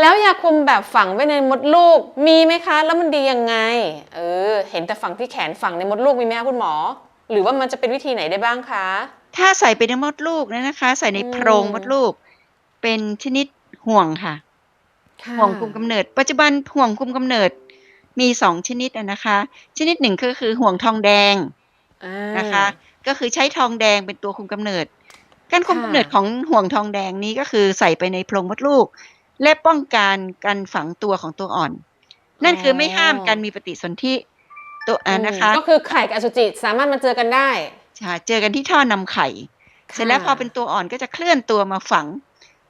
แล้วยาคุมแบบฝังไว้ในมดลูกมีไหมคะ แล้วมันดียังไง เออ เห็นแต่ฝังที่แขนฝังในมดลูกมีไหมคะคุณหมอ หรือว่ามันจะเป็นวิธีไหนได้บ้างคะ ถ้าใส่ไปในมดลูกเนยนะคะ ใส่ในอืมโพรงมดลูก เป็นชนิดห่วงค่ะค่ะห่วงคุมกำเนิด ปัจจุบันห่วงคุมกำเนิดมีสองชนิดอะนะคะ ชนิดหนึ่งก็คือห่วงทองแดงอ่านะคะ ก็คือใช้ทองแดงเป็นตัวคุมกำเนิด การคุมค่ะกำเนิดของห่วงทองแดงนี้ก็คือใส่ไปในโพรงมดลูก และป้องกันการฝังตัวของตัวอ่อน นั่นคือไม่ห้ามการมีปฏิสนธิตัวอ่านะคะอืมก็คือไข่กับอสุจิสามารถมาเจอกันได้ค่ะเจอกันที่ท่อนำไข่เสร็จแล้วพอเป็นตัวอ่อนก็จะเคลื่อนตัวมาฝัง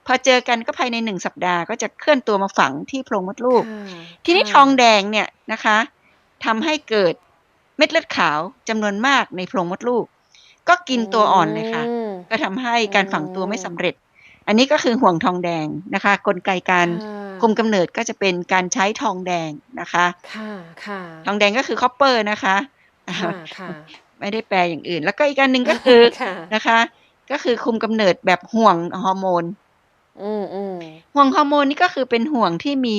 พอเจอกันก็ภายในหนึ่งสัปดาห์ก็จะเคลื่อนตัวมาฝังที่โพรงมดลูกค่ะทีนี้ค่ะทองแดงเนี่ยนะคะทำให้เกิดเม็ดเลือดขาวจำนวนมากในโพรงมดลูก ก็กินตัวอ่อนเลยค่ะอืมก็ทำให้การฝังตัวอืมไม่สำเร็จ อันนี้ก็คือห่วงทองแดงนะคะ กลไกการค่ะคุมกำเนิดก็จะเป็นการใช้ทองแดงนะคะค่ะค่ะทองแดงก็คือคอปเปอร์นะคะค่ะค่ะไม่ได้แปลอย่างอื่น แล้วก็อีกอันหนึ่งก็คือค่ะนะคะ ก็คือคุมกำเนิดแบบห่วงฮอร์โมนอืมอืมห่วงฮอร์โมนนี่ก็คือเป็นห่วงที่มี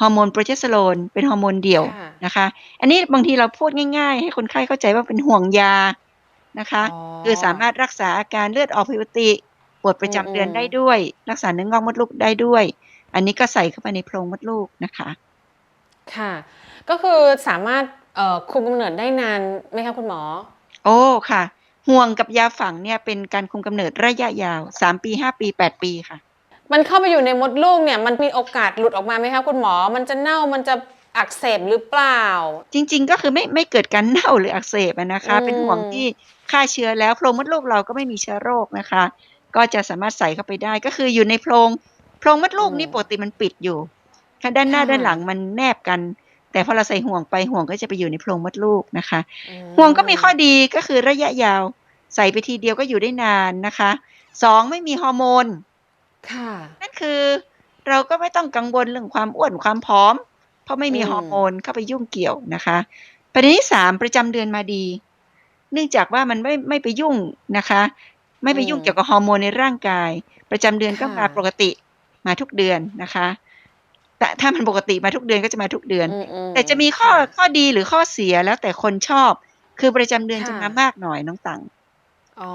ฮอร์โมนโปรเจสเตอโรนเป็นฮอร์โมนเดี่ยวค่ะนะคะ อันนี้บางทีเราพูดง่ายๆ ให้คนไข้เข้าใจว่าเป็นห่วงยานะคะอ๋อคือสามารถรักษาอาการเลือดออกผิดปกติ ปวดประจำอืมเดือนได้ด้วย รักษาเนื้องอกมดลูกได้ด้วย อันนี้ก็ใส่เข้าไปในโพรงมดลูกนะคะ ค่ะ ก็คือสามารถเอ่อคุมกำเนิดได้นานไหมคะคุณหมอ โอ้ค่ะ ห่วงกับยาฝังเนี่ยเป็นการคุมกำเนิดระยะยาวสามปีห้าปีแปดปีค่ะ มันเข้าไปอยู่ในมดลูกเนี่ยมันมีโอกาสหลุดออกมาไหมคะคุณหมอ มันจะเน่ามันจะอักเสบหรือเปล่า จริง ๆ ก็คือไม่ไม่เกิดการเน่าหรืออักเสบอะนะคะอืมเป็นห่วงที่ฆ่าเชื้อแล้วโพรงมดลูกเราก็ไม่มีเชื้อโรคนะคะ ก็จะสามารถใส่เข้าไปได้ก็คืออยู่ในโพรงโพรงมดลูกนี่ปกติมันปิดอยู่ค่ะด้านหน้าด้านหลังมันแนบกัน แต่พอเราใส่ห่วงไปห่วงก็จะไปอยู่ในโพรงมดลูกนะคะอืมห่วงก็มีข้อดีก็คือระยะยาว ใส่ไปทีเดียวก็อยู่ได้นานนะคะสองไม่มีฮอร์โมนค่ะนั่นคือเราก็ไม่ต้องกังวลเรื่องความอ้วนความผอม เพราะไม่มีอืมฮอร์โมนเข้าไปยุ่งเกี่ยวนะคะประเด็นที่สามประจำเดือนมาดี เนื่องจากว่ามันไม่ไม่ไปยุ่งนะคะ ไม่ไปยุ่งเกี่ยวกับฮอร์โมนในร่างกาย ประจำเดือนก็มาปกติมาทุกเดือนนะคะ แต่ถ้ามันปกติมาทุกเดือนก็จะมาทุกเดือนอือืแต่จะมีข้อค่ะข้อดีหรือข้อเสียแล้วแต่คนชอบ คือประจำเดือนค่ะจะมามากหน่อยน้องตังอ๋อ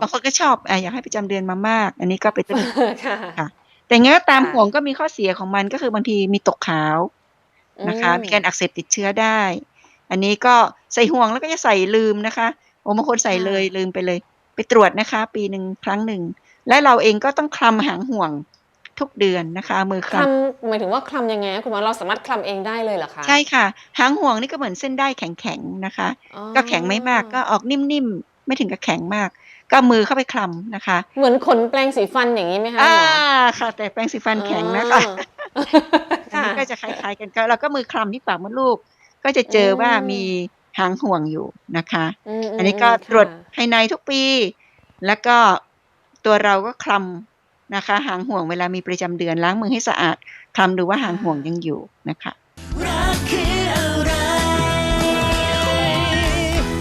บางคนก็ชอบอะอยากให้ประจำเดือนมามาก อันนี้ก็ไปนค่ะค่ะ แต่งั้นก็ตามค่ะห่วงก็มีข้อเสียของมันก็คือบางทีมีตกขาวนะคะอืมีการอักเสบติดเชื้อได้ อันนี้ก็ใส่ห่วงแล้วก็จะใส่ลืมนะคะโอ้บางคนใส่เลยลืมไปเลย ไปตรวจนะคะ ปีหนึ่งครั้งหนึ่ง และเราเองก็ต้องคลำหางห่วงทุกเดือนนะคะ มือคคลลำหมายถึงว่าคลำยังไงคะคุณหมอเราสามารถคลำเองได้เลยเหรอคะำใช่ค่ะ หางห่วงนี่ก็เหมือนเส้นได้แข็งๆนะคะอ๋อก็แข็งไม่มากก็ออกนิ่มๆไม่ถึงกับแข็งมาก ก็มือเข้าไปคลำนะคะ เหมือนขนแปลงสีฟันอย่างนี้ไหมคะอ่าคุณหมอค่ะ แต่แปรงสีฟันแข็งนะคะอ๋ออันนี้ก็จะคล้ายๆกันก็เราก็มือคลำที่ปากมดลูก ก็จะเจอว่าอืม มีหางห่วงอยู่นะคะมอันนี้ก็มตรวจค่ะภายในทุกปี แล้วก็ตัวเราก็คลำนะคะ หางห่วงเวลามีประจำเดือนล้างมือให้สะอาดคลำดูว่าหางห่วงยังอยู่นะคะรักคือ